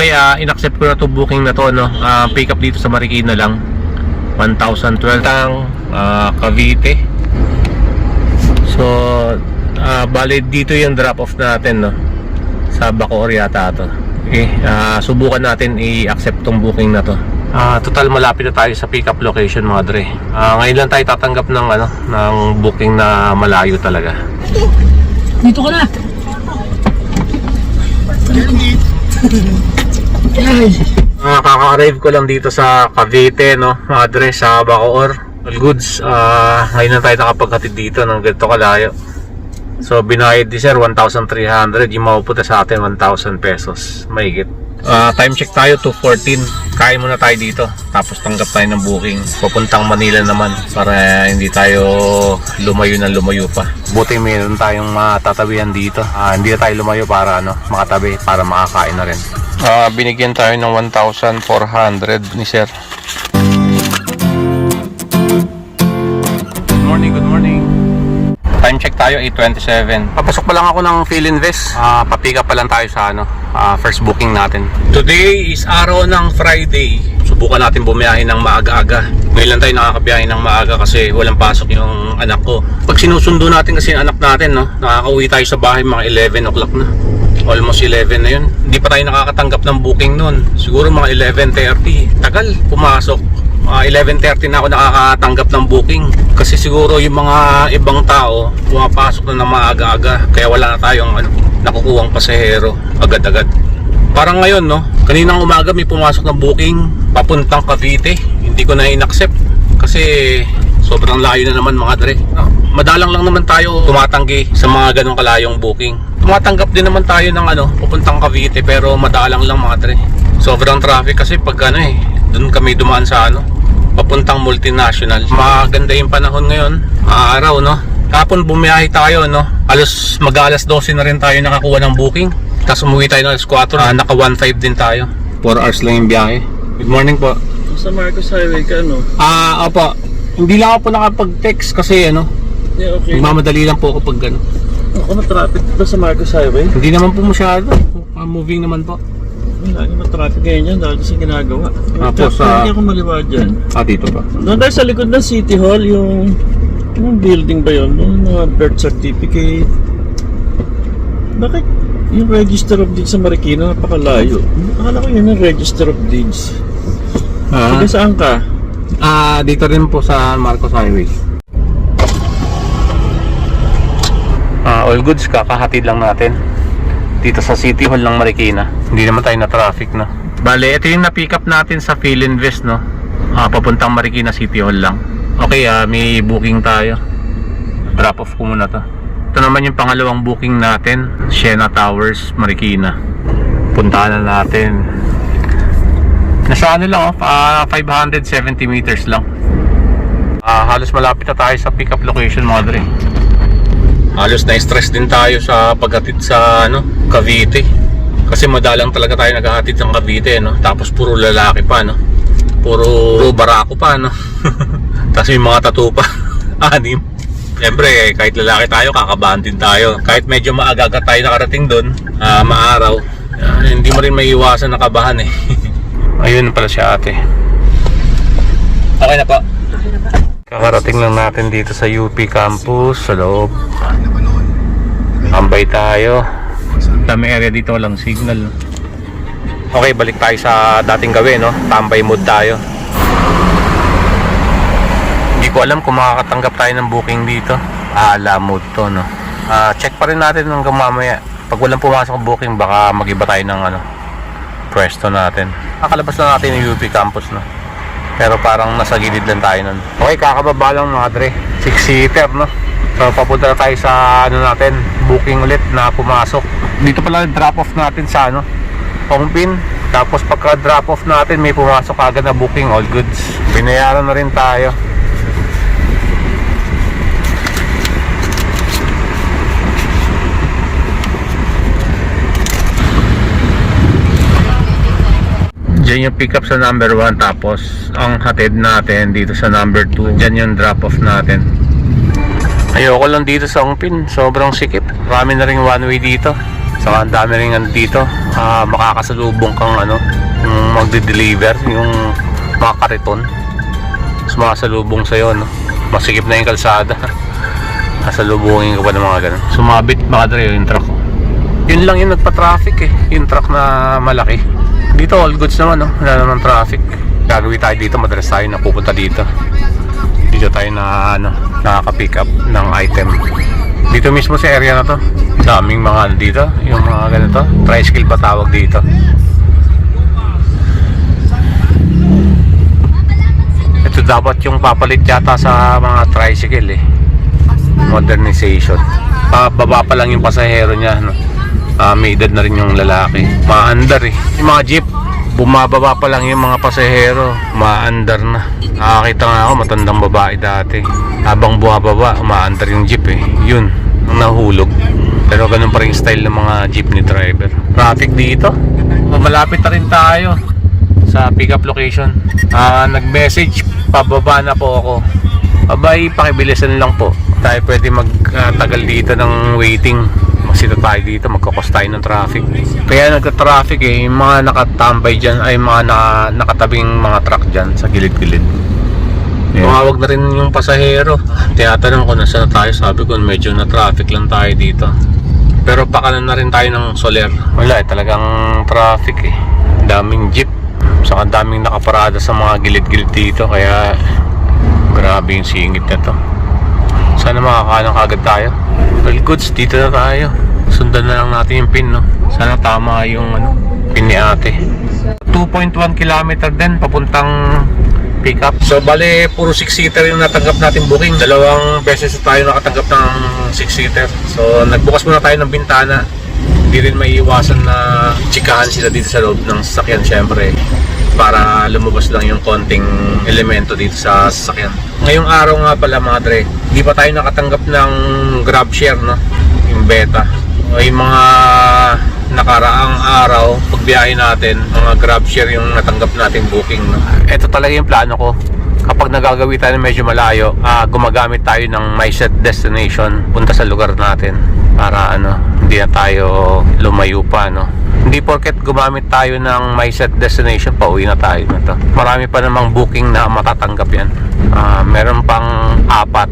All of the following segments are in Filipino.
Okay, ah in-accept ko na to booking na to, no? Ah, pick up dito sa Marikina lang. 1,012 tang ah, Cavite. So, ah bale dito yung drop off natin, no? Sa Bacoor yata to. Okay, ah, subukan natin i-accept tong booking na to. Ah, total malapit na tayo sa pick up location mga dre. Ah, ngayon lang tayo tatanggap ng ano, ng booking na malayo talaga. Dito ka na. Ah, kaka-arrive ko lang dito sa Cavite, no? Mga sa Bacoor. All goods, ah, ngayon na tayo nakapaghatid dito ng ganito kalayo. So, binayad ni sir, 1,300. Yung mapupunta sa atin, 1,000 pesos. Mahigit. Ah, time check tayo, 2.14. Kain muna tayo dito. Tapos tanggap tayo ng booking. Papuntang Manila naman para hindi tayo lumayo na lumayo pa. Buti meron tayong matatabihan dito. Ah, hindi na tayo lumayo para ano, makatabi, para makakain na rin. Ah, binigyan tayo ng 1,400 ni sir. Good morning, good morning. Time check tayo, 8.27. Papasok pa lang ako ng Philinvest. Ah, papiga pa lang tayo sa ano, ah, first booking natin. Today is araw ng Friday. Subukan natin bumiyahin ng maaga-aga. Ngayon lang tayo nakakabiyahin ng maaga kasi walang pasok yung anak ko. Pag sinusundo natin kasi yung anak natin, no, nakakauwi tayo sa bahay mga 11 o'clock na. Almost 11 na yun. Hindi pa tayo nakakatanggap ng booking nun. Siguro mga 11.30. Tagal pumasok mga 11.30 na ako nakakatanggap ng booking kasi siguro yung mga ibang tao pumapasok na ng maaga-aga kaya wala na tayong ano, nakukuhang pasahero agad-agad. Parang ngayon no? Kaninang umaga may pumasok ng booking papuntang Cavite. Hindi ko na in-accept kasi sobrang layo na naman mga dre. Madalang lang naman tayo tumatanggi sa mga ganong kalayong booking. Tumatanggap din naman tayo ng ano pupuntang Cavite pero madalang lang mga dre. Sobrang traffic kasi pag ano eh doon kami dumaan sa ano papuntang multinational. Maganda yung panahon ngayon araw no kapon bumiyahe tayo no alas mag alas 12 na rin tayo nakakuha ng booking tapos umuwi tayo ng alas 4 ah, naka 1.5 din tayo 4 hours lang yung biyahe good morning po Sa Marcos Highway ka, no? ah opo hindi lang ako po nakapag-text kasi ano Yeah, okay. magmamadali lang po ako pag ano Ako na-traffic dito sa Marcos Highway. hindi naman po masyado Ah, moving naman po Lagi na-traffic ngayon yan dahil kasi ginagawa. Tapos, ah, Hindi ako maliwa dyan. ah dito pa Doon tayo sa likod ng City Hall, yung... Yung building ba yun? Yung mga birth certificate. Bakit yung Register of Deeds sa Marikina napakalayo? Akala ko yun ang Register of Deeds. ah, Taga saan ka? ah dito rin po sa Marcos Highway Ah, all goods kakahatid lang natin dito sa City Hall ng Marikina. Hindi naman tayo na traffic no. Bale, ito yung na-pick up natin sa Philinvest no. Ah, papuntang Marikina City Hall lang. Okay, ah, may booking tayo. Drop off ko muna to. Ito naman yung pangalawang booking natin, Siena Towers, Marikina. Puntahan na natin. Nasa ano lang, ah, 570 meters lang. Ah, halos malapit na tayo sa pick up location mga dre. Halos na-stress din tayo sa paghatid sa ano, Cavite. Kasi madalang talaga tayo naghahatid ng Cavite, no? Tapos puro lalaki pa, no? Puro, puro barako pa, no? Tapos may mga tattoo pa. Anim. Siyempre, kahit lalaki tayo, kakabahan din tayo. Kahit medyo maaga tayo nakarating doon, ah, maaraw, ah, hindi mo rin may iwasan nakabahan eh. Ayun pala si ate. Okay na po. Kakarating lang natin dito sa UP campus sa loob. Tambay tayo. Dami area dito walang signal. Okay, balik tayo sa dating gawin, no? Tambay mode tayo. Hindi ko alam kung makakatanggap tayo ng booking dito. Ala mode to, no? Ah, check pa rin natin hanggang mamaya. Pag walang pumasok ang booking, baka magiba tayo ng ano, pwesto natin. Kakalabas lang natin yung UP campus, no? Pero parang nasa gilid lang tayo nun. Okay, kakababa lang mga dre. Six-seater, no? So, papunta na tayo sa, ano natin, booking ulit na pumasok. Dito pala drop off natin sa, ano, Pongpin. Tapos pagka drop off natin, may pumasok agad na booking, all goods. Binayaran na rin tayo. Diyan yung pick up sa number 1 tapos ang hatid natin dito sa number 2. Diyan yung drop off natin. Ayoko lang dito sa Ongpin. Sobrang sikip. Marami na rin one way dito. Saka ang dami rin ano dito, ah, makakasalubong kang ano, yung magde-deliver, yung mga kariton. Mas makasalubong sa'yo, no? Masikip na yung kalsada. Kasalubungin ka pa ng mga ganun. Sumabit, baka dre yung truck ko. Yun lang yung nagpa-traffic eh, yung truck na malaki. Dito all goods naman, no? Wala naman traffic. Gagawin tayo dito, madalas tayo napupunta dito. Dito tayo na ano, nakaka-pick up ng item. Dito mismo sa area na to. Daming mga ano dito, yung mga ganito. Tricycle ba tawag dito? Ito dapat yung papalit yata sa mga tricycle eh. Modernization. Pababa pa lang yung pasahero niya. No? Ah, may edad na rin yung lalaki. Maandar eh. Yung mga jeep, bumababa pa lang yung mga pasahero. Maandar na. Nakakita nga ako, matandang babae dati. Habang bumababa, umaandar yung jeep eh. Yun, nahulog. Pero ganun pa rin style ng mga jeepney driver. Traffic dito. Malapit na rin tayo sa pickup location. Ah, nag-message, pababa na po ako. Abay, pakibilisan lang po. Tayo pwede magtagal dito ng waiting. Magsita tayo dito, magkakos tayo ng traffic. Kaya nagka-traffic eh, yung mga nakatambay dyan, ay mga naka, nakatabing mga truck dyan sa gilid-gilid. Tumawag na rin yung pasahero. Tinatanong ko na saan tayo. Sabi ko medyo na traffic lang tayo dito. Pero pakanan na rin tayo ng Soler. Wala eh, talagang traffic eh. Daming jeep. Saka daming nakaparada sa mga gilid-gilid dito. Kaya grabe yung singit na to. Sana makakalang kagad tayo. Well goods, dito na tayo. Sundan na lang natin yung pin, no? Sana tama yung ano, pin ni ate. 2.1 kilometer din, papuntang pickup. So, bale, puro 6-seater yung natanggap natin booking. Dalawang beses tayo nakatanggap ng 6-seater. So, nagbukas muna tayo ng bintana. Hindi rin may iwasan na chikahan sila dito sa loob ng sasakyan, syempre para lumabas lang yung konting elemento dito sa sasakyan. Ngayong araw nga pala mga dre, hindi pa tayo nakatanggap ng grab share no, yung beta. Yung mga nakaraang araw, pagbiyahe natin, mga grab share yung natanggap nating booking. No. Ito talaga yung plano ko. Kapag nagagawi tayo medyo malayo, ah, gumagamit tayo ng my set destination, punta sa lugar natin para ano, hindi na tayo lumayo pa no. Hindi porket gumamit tayo ng my set destination, pauwi na tayo na to. Marami pa namang booking na matatanggap yan. Ah, meron pang apat.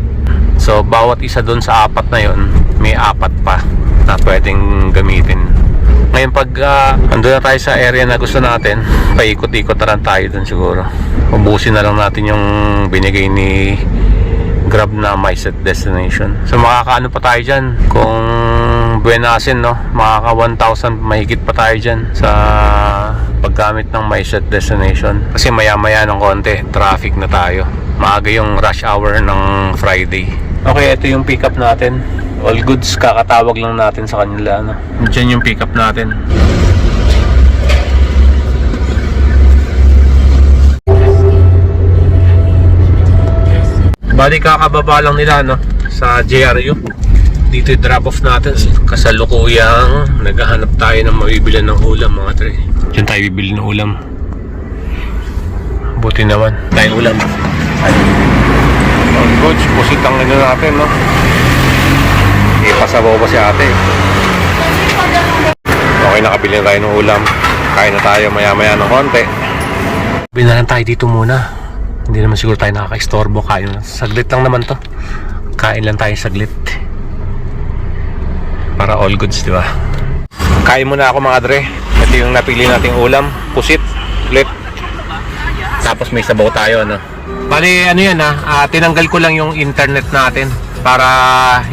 So, bawat isa doon sa apat na yon may apat pa na pwedeng gamitin. Ngayon pag uh, andun na tayo sa area na gusto natin, paikot-ikot na tayo dun siguro. Ubusin na lang natin yung binigay ni Grab na my set destination. So makakaano pa tayo dyan kung buenasin no, makaka 1,000 mahigit pa tayo dyan sa paggamit ng my set destination. Kasi maya maya ng konti, traffic na tayo. Maaga yung rush hour ng Friday. Okay, ito yung pickup natin. All goods, kakatawag lang natin sa kanila. Ano. Diyan yung pickup natin. Bali kakababa lang nila no sa JRU. Dito yung drop off natin kasalukuyang naghahanap tayo ng mabibili ng ulam mga tre. Diyan tayo bibili ng ulam. Buti naman. Tayong ulam. All goods, pusit ang ano natin no. Ipasabaw pa si ate. Okay, nakabili na tayo ng ulam. Kain na tayo maya-maya ng konti. Binalan tayo dito muna. Hindi naman siguro tayo nakaka-istorbo. Kain lang. Saglit lang naman to. Kain lang tayo saglit. Para all goods, di ba? Kain muna ako mga dre. Ito yung napili nating ulam. Pusit. Ulit. Tapos may sabaw tayo, ano. Bali, ano yan ha. ah, tinanggal ko lang yung internet natin para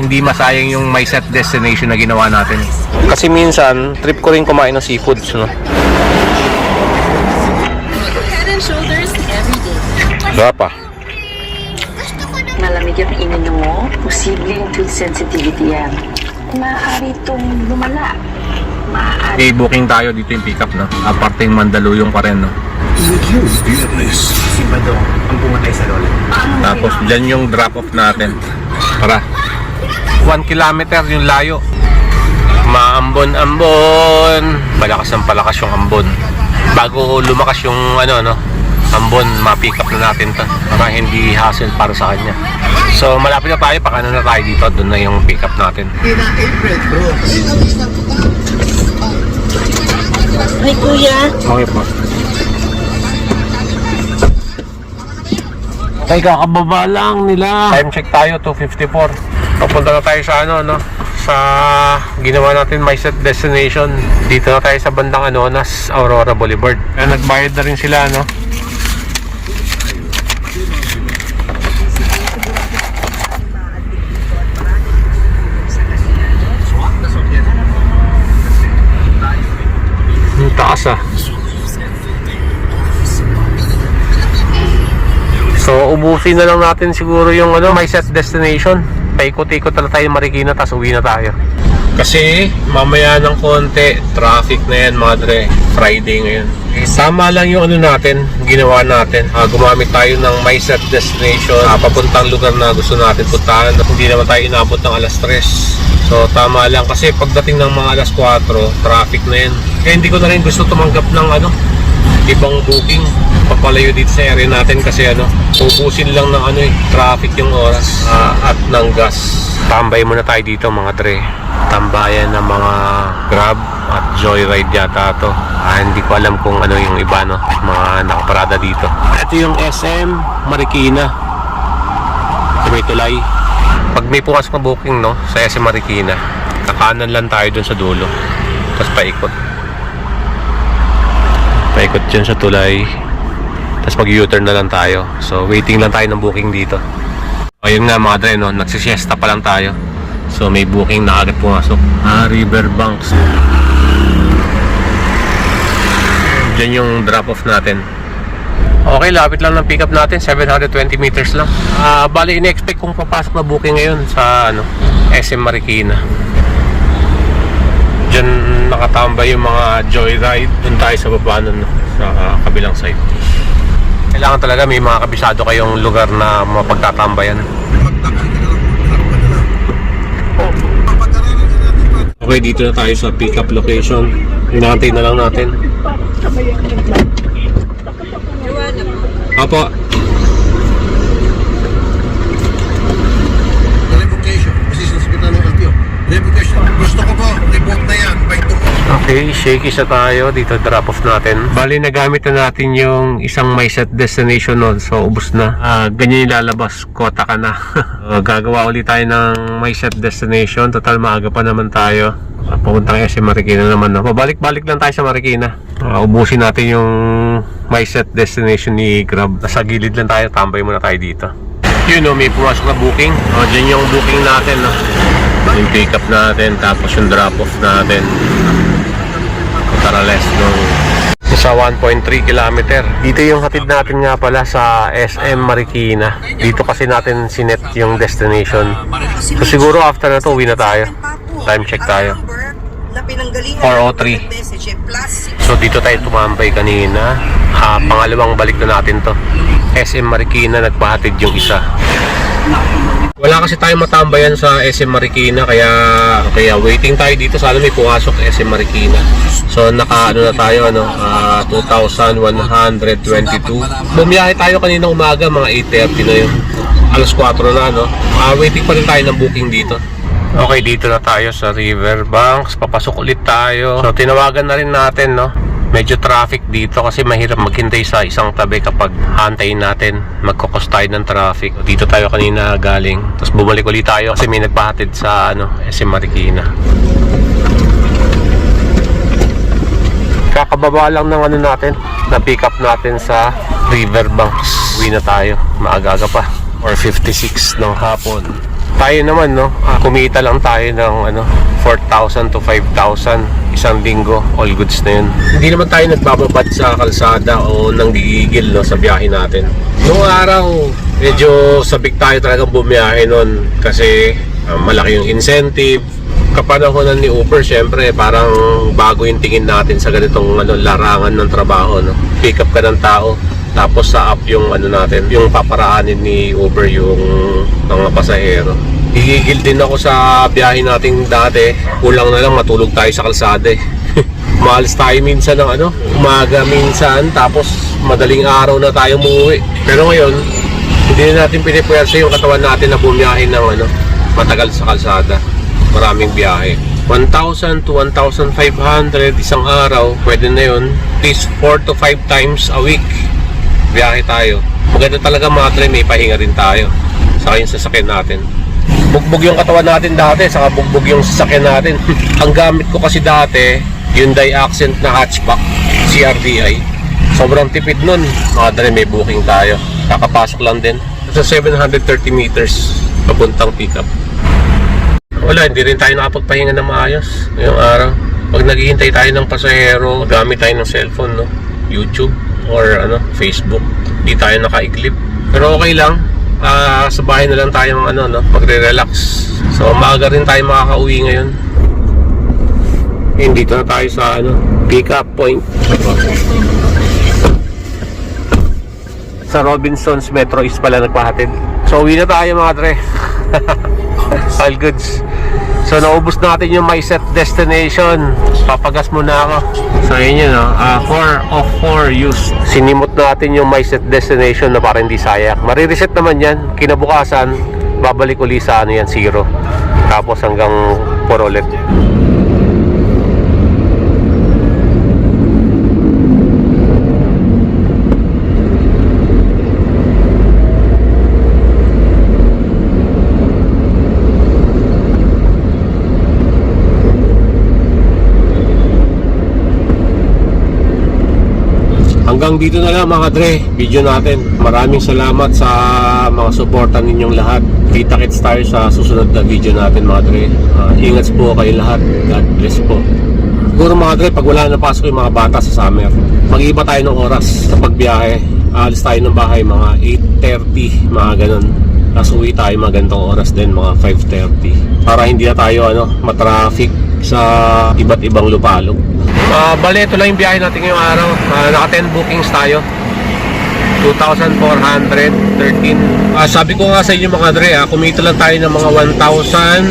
hindi masayang yung my set destination na ginawa natin. Kasi minsan, trip ko rin kumain ng seafoods, no? Diba pa? Malamig ang ininom mo, posibleng food sensitivity yan. Maaari itong lumala. Maaari. I-booking tayo dito yung pickup, no? Aparte yung Mandaluyong pa rin, no? Si Badong ang pumatay sa lola. Tapos dyan yung drop off natin. Tara. 1 kilometer yung layo. Maambon-ambon. Palakas ng palakas yung ambon. Bago lumakas yung ano no. Ambon, ma-pick up na natin to para hindi hassle para sa kanya. So malapit na tayo, pakano na tayo dito, doon na yung pick up natin. Ay, kuya. Okay po. Tay, kakababa lang nila. Time check tayo, 2.54. Papunta na tayo sa ano, no? Sa ginawa natin my set destination. Dito na tayo sa bandang ano, nas Aurora Boulevard. Nagbayad na rin sila, no? Ang taas ah. So, ubusin na lang natin siguro yung ano, my set destination. Paikot-ikot na tayo Marikina, tapos uwi na tayo. Kasi, mamaya ng konti, traffic na yan, madre. Friday ngayon. Sama lang yung ano natin, ginawa natin. Ah, gumamit tayo ng my set destination, ah, papuntang lugar na gusto natin puntahan. Hindi naman tayo inabot ng alas 3. So, tama lang kasi pagdating ng mga alas 4, traffic na yan. Kaya hindi ko na rin gusto tumanggap ng ano, ibang booking. Papalayo dito sa area natin kasi ano ubusin lang ng ano eh traffic yung oras ah, at ng gas. Tambay muna tayo dito mga dre tambayan ng mga grab at joyride yata to. Ah, hindi ko alam kung ano yung iba no? Mga nakaparada dito. Ito yung SM Marikina. Sa may tulay. Pag may pukas na booking no? Sa SM Marikina kakanan lang tayo dun sa dulo. Tapos paikot paikot dyan sa tulay. Tapos mag U-turn na lang tayo. So waiting lang tayo ng booking dito. Ayun nga mga dre no? Nagsisiesta pa lang tayo. So may booking na agad pumasok. Ah Riverbanks dyan yung drop off natin. Okay, lapit lang ng pick up natin, 720 meters lang. Ah, bali in-expect kong papasok na booking ngayon sa ano, SM Marikina. Nakatambay yung mga joyride. Doon tayo sa baba nun, sa kabilang side. Kailangan talaga may mga kabisado kayong lugar na mapagtatambayan. Okay, dito na tayo sa pick up location. Hinahantay na lang natin. Apo, Revocation. Assistant Secretary ng LTO. Revocation. Gusto ko po, revoke na yan. By tomorrow. Okay, shaky sa tayo. Dito drop off natin. Bali, nagamit na natin yung isang my set destination nun. So, ubus na. Ah, ganyan yung lalabas. Kota ka na. Ah, gagawa ulit tayo ng my set destination. Total, maaga pa naman tayo. Ah, Papuntang SM Marikina naman. No? Pabalik-balik lang tayo sa Marikina. Ah, ubusin natin yung my set destination ni Grab. Nasa gilid lang tayo. Tambay muna tayo dito. Yun, no, may pumasok na booking. O, dyan yung booking natin. No? Yung pick up natin. Tapos yung drop off natin. Tarales nung sa 1.3 kilometer. Dito yung hatid natin nga pala sa SM Marikina. Dito kasi natin sinet yung destination. So siguro after na to, uwi na tayo. Time check tayo. 4:03. So dito tayo tumambay kanina. Ah, pangalawang balik na natin to. SM Marikina nagpahatid yung isa. Wala kasi tayo matambayan sa SM Marikina kaya kaya waiting tayo dito sana may pumasok SM Marikina. So naka ano na tayo ano ah, 2,122. Bumiyahe tayo kanina umaga mga 8:30 na yun. Alas 4 na no. Ah, waiting pa rin tayo ng booking dito. Okay, dito na tayo sa Riverbanks. Papasok ulit tayo. So, tinawagan na rin natin, no? Medyo traffic dito kasi mahirap maghintay sa isang tabi kapag hantayin natin. Magkukos tayo ng traffic. Dito tayo kanina galing. Tapos bumalik ulit tayo kasi may nagpahatid sa ano, SM Marikina. Kakababa lang ng ano natin, na pick up natin sa Riverbanks. Uwi na tayo, maaga-aga pa. Or 56 ng hapon. Tayo naman, no, ah, kumita lang tayo ng ano, 4,000 to 5,000 isang linggo, all goods na yun. Hindi naman tayo nagbababad sa kalsada o nang gigigil no, sa biyahe natin. Noong araw, medyo sabik tayo talagang bumiyahe nun kasi ah, malaki yung incentive, kapanahonan ni Uber, syempre, parang bago yung tingin natin sa ganitong ano, larangan ng trabaho. No? Pick up ka ng tao, tapos sa app yung ano natin, yung paparaanin ni Uber yung mga pasahero. Gigigil din ako sa biyahe nating dati. Kulang na lang matulog tayo sa kalsada eh. Maalis tayo minsan ng ano, umaga minsan, tapos madaling araw na tayo umuwi. Pero ngayon, hindi na natin pinipwersa yung katawan natin na bumiyahe ng ano, matagal sa kalsada. Maraming biyahe. 1,000 to 1,500 isang araw, pwede na yun. At least 4 to 5 times a week biyahe tayo. Maganda talaga mga tre, may pahinga rin tayo sa yung sasakyan natin. Bugbog yung katawan natin dati, saka bugbog yung sasakyan natin. Ang gamit ko kasi dati, Hyundai Accent na hatchback, CRDI. Sobrang tipid nun. Mga tre, may booking tayo. Kakapasok lang din. Sa 730 meters, papuntang pickup. Wala, hindi rin tayo nakapagpahinga ng maayos ngayong araw. Pag naghihintay tayo ng pasahero, gamit tayo ng cellphone, no? YouTube or ano, Facebook. Hindi tayo nakaiklip. Pero okay lang. Ah, sa bahay na lang tayo ano, no? magre-relax. So, maaga rin tayo makakauwi ngayon. Hindi dito na tayo sa ano, pick up point. Sa Robinsons Metro East pala nagpahatid. So, uwi na tayo mga tre. All goods. So naubos natin yung my set destination. Papagas muna ako. So yun yun, no? uh, 4 of 4 used. Sinimot natin yung my set destination na para hindi sayak. Marireset naman yan. Kinabukasan, babalik uli sa ano yan, zero. Tapos hanggang 4 ulit. Hanggang dito na lang mga Dre, video natin. Maraming salamat sa mga suporta ninyong lahat. Kita kits tayo sa susunod na video natin mga Dre. Ah, ingat po kayo lahat. God bless po. Siguro mga Dre, pag wala na pasok yung mga bata sa summer, mag-iba tayo ng oras sa pagbiyahe. Aalis tayo ng bahay mga 8.30, mga ganun. Tapos uwi tayo mga ganitong oras din, mga 5.30. Para hindi na tayo ano, matraffic sa iba't ibang lupalog. Ah, bale, ito lang yung biyahe natin ngayong araw. Ah, naka 10 bookings tayo. 2,413. Ah, sabi ko nga sa inyo mga Dre, ah, kumita lang tayo ng mga 1,000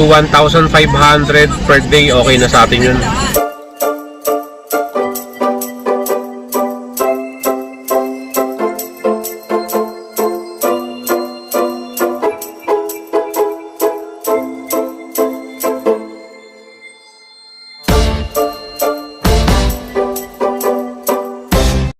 to 1,500 per day. Okay na sa atin yun.